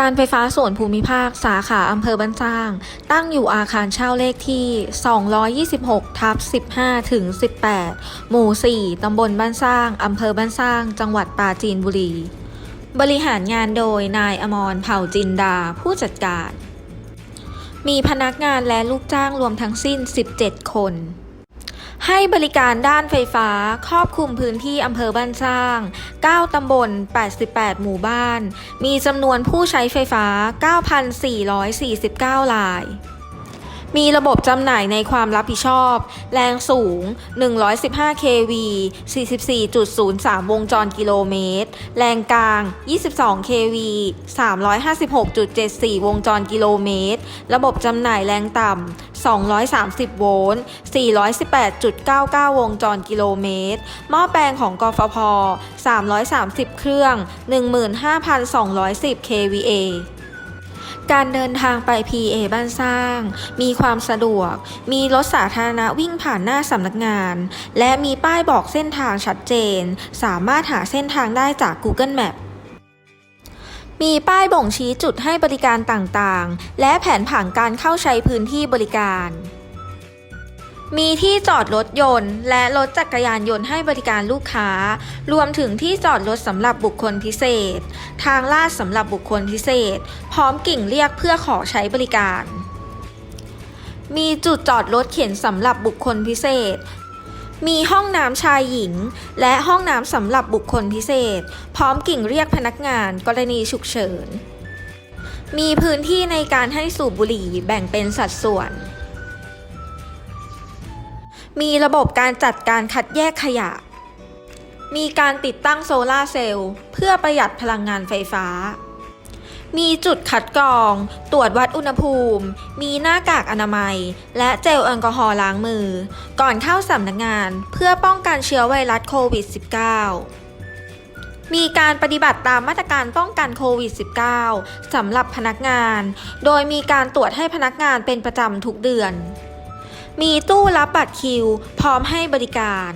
การไฟฟ้าส่วนภูมิภาคสาขาอำเภอบ้านสร้าง ตั้งอยู่อาคารเช่าเลขที่ 226 ทับ 15 ถึง 18 หมู่ 4 ตำบลบ้านสร้าง อำเภอบ้านสร้าง จังหวัดปราจีนบุรี บริหารงานโดยนายอมรเผ่าจินดา ผู้จัดการ มีพนักงานและลูกจ้างรวมทั้งสิ้น 17 คน ให้บริการด้านไฟฟ้าครอบคลุมพื้นที่อำเภอบ้านสร้าง 9 ตำบล 88 หมู่บ้าน มีจำนวนผู้ใช้ไฟฟ้า 9,449ราย มีระบบจำหน่ายในความรับผิดชอบ แรงสูง 115 kV 44.03 วงจรกิโลเมตร แรงกลาง 22 kV 356.74 วงจรกิโลเมตร ระบบจำหน่ายแรงต่ำ 230 โวลต์ 418.99 วงจรกิโลเมตร หม้อแปลงของกฟผ330 เครื่อง 15,210 kVA การเดินทางไป PA บ้านสร้าง มีความสะดวก มีรถสาธารณะวิ่งผ่านหน้าสำนักงาน และมีป้ายบอกเส้นทางชัดเจน สามารถหาเส้นทางได้จาก Google Map มีป้ายบ่งชี้จุดให้บริการต่างๆ และแผนผังการเข้าใช้พื้นที่บริการ มีที่จอดรถยนต์ และรถจักรยานยนต์ให้บริการลูกค้า รวมถึงที่จอดรถสำหรับบุคคลพิเศษ ทางลาดสำหรับบุคคลพิเศษ พร้อมกิ่งเรียกเพื่อขอใช้บริการ มีจุดจอดรถเข็นสำหรับบุคคลพิเศษ มีห้องน้ำชายหญิง และห้องน้ำสำหรับบุคคลพิเศษ พร้อมกิ่งเรียกพนักงานกรณีฉุกเฉิน มีพื้นที่ในการให้สูบบุหรี่แบ่งเป็นสัดส่วน มีระบบการจัดการคัดแยกขยะ มีการติดตั้งโซลาร์เซลล์เพื่อประหยัดพลังงานไฟฟ้า มีจุดคัดกรอง ตรวจวัดอุณหภูมิ มีหน้ากากอนามัย และเจลแอลกอฮอล์ล้างมือ ก่อนเข้าสำนักงานเพื่อป้องกันเชื้อไวรัสโควิด -19 มีการปฏิบัติตามมาตรการป้องกันโควิด -19 สำหรับพนักงาน โดยมีการตรวจให้พนักงานเป็นประจำทุกเดือน มีตู้รับบัตรคิว พร้อมให้บริการ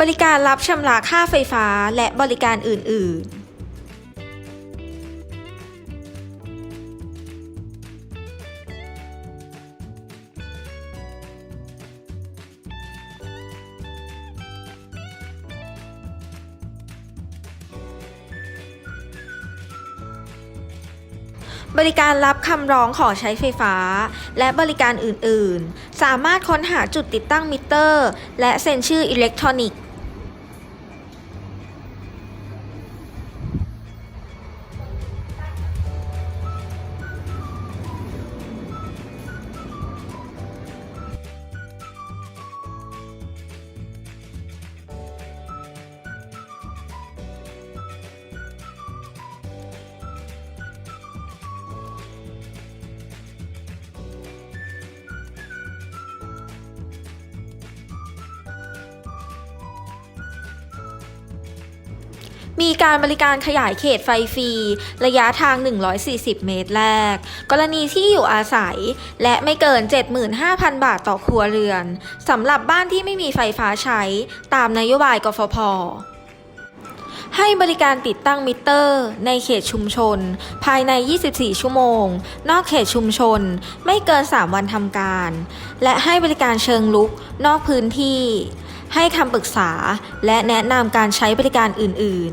บริการรับชำระค่าไฟฟ้าและบริการอื่น ๆ บริการรับคำร้องขอใช้ไฟฟ้า และบริการอื่น ๆ สามารถค้นหาจุดติดตั้งมิเตอร์ และเซ็นชื่ออิเล็กทรอนิกส์ มีการบริการขยายเขตไฟฟรี ระยะทาง 140 เมตรแรก กรณีที่อยู่อาศัย และไม่เกิน 75,000 บาทต่อครัวเรือนสำหรับบ้านที่ไม่มีไฟฟ้าใช้ ตามนโยบายกฟผให้บริการติดตั้งมิเตอร์ ในเขตชุมชน ภายใน 24 ชั่วโมง นอกเขตชุมชน ไม่เกิน 3 วันทำการ และให้บริการเชิงลุก นอกพื้นที่ ให้คำปรึกษาและแนะนำการใช้บริการอื่น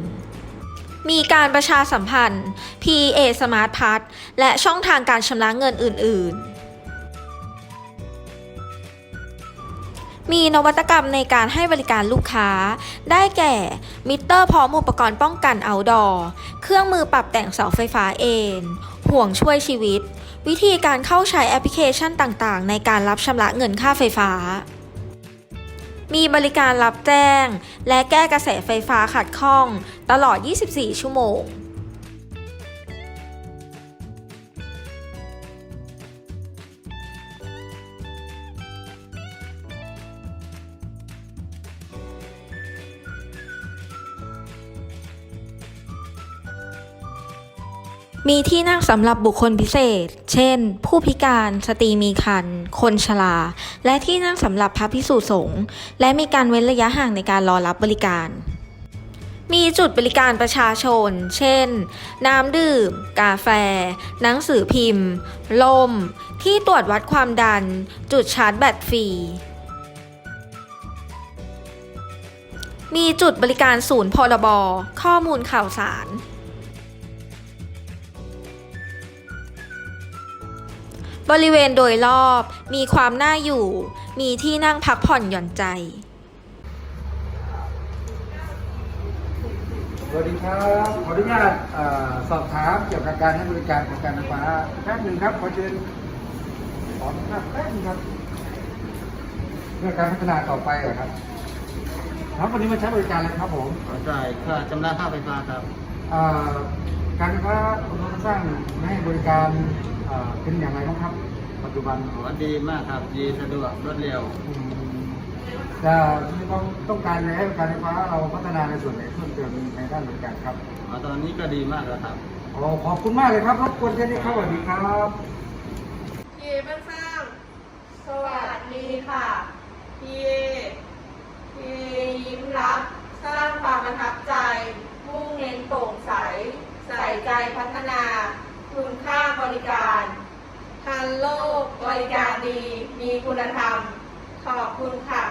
ๆมีการประชาสัมพันธ์ PA Smart Pass และช่องทางการชำระเงินอื่น ๆ มีนวัตกรรมในการให้บริการลูกค้า ได้แก่ มิเตอร์พร้อมอุปกรณ์ป้องกันเอาดอเครื่องมือปรับแต่งเสาไฟฟ้าเองห่วงช่วยชีวิต วิธีการเข้าใช้แอปพลิเคชันต่าง ๆ ในการรับชำระเงินค่าไฟฟ้า มีบริการรับแจ้ง และแก้กระแสไฟฟ้าขัดข้อง ตลอด 24 ชั่วโมง มีที่นั่งสำหรับบุคคลพิเศษ เช่น ผู้พิการ สตรีมีครรภ์ คนชรา และที่นั่งสำหรับพระพิสุสงฆ์ และมีการเว้นระยะห่างในการรอรับบริการ มีจุดบริการประชาชน เช่น น้ำดื่ม กาแฟ หนังสือพิมพ์ลมที่ตรวจวัดความดัน จุดชาร์จแบตฟรีมีจุดบริการศูนย์พรบข้อมูลข่าวสาร บริเวณโดยรอบมีความน่าอยู่ มีที่นั่งพักผ่อนหย่อนใจ สวัสดีครับ ขออนุญาตเอ่อสอบถามเกี่ยวกับการให้บริการของการไฟฟ้าแป๊บหนึ่งครับขอเชิญขออนุญาตแป๊บหนึงครับเพื่อการพัฒนาต่อไปเหรอครับครับวันนี้มาใช้บริการเลยครับผมจ่ายค่าชำระค่าไฟฟ้าครับ เอ่อการไฟฟ้าคุณรสร้างให้บริการ เอ่อเป็นอย่างไรบ้างครับ ปัจจุบันถือว่าดีมากครับดีสะดวกรวดเร็วอืมจะที่ต้องต้องการให้การไฟฟ้าเราพัฒนาในส่วนไหนเพิ่มเติมในด้านบริการครับอ๋อตอนนี้ก็ดีมากแล้วครับขอขอบคุณมากเลยครับรบกวนแค่นี้ครับสวัสดีครับพีเอบ้านสร้างสวัสดีค่ะพีเอพีเอยิ้มรับสร้างความประทับใจ มุ่งเน้นโปร่งใส ใส่ใจพัฒนา คุณค่าบริการทันโลกบริการดี มีคุณธรรม ขอบคุณค่ะ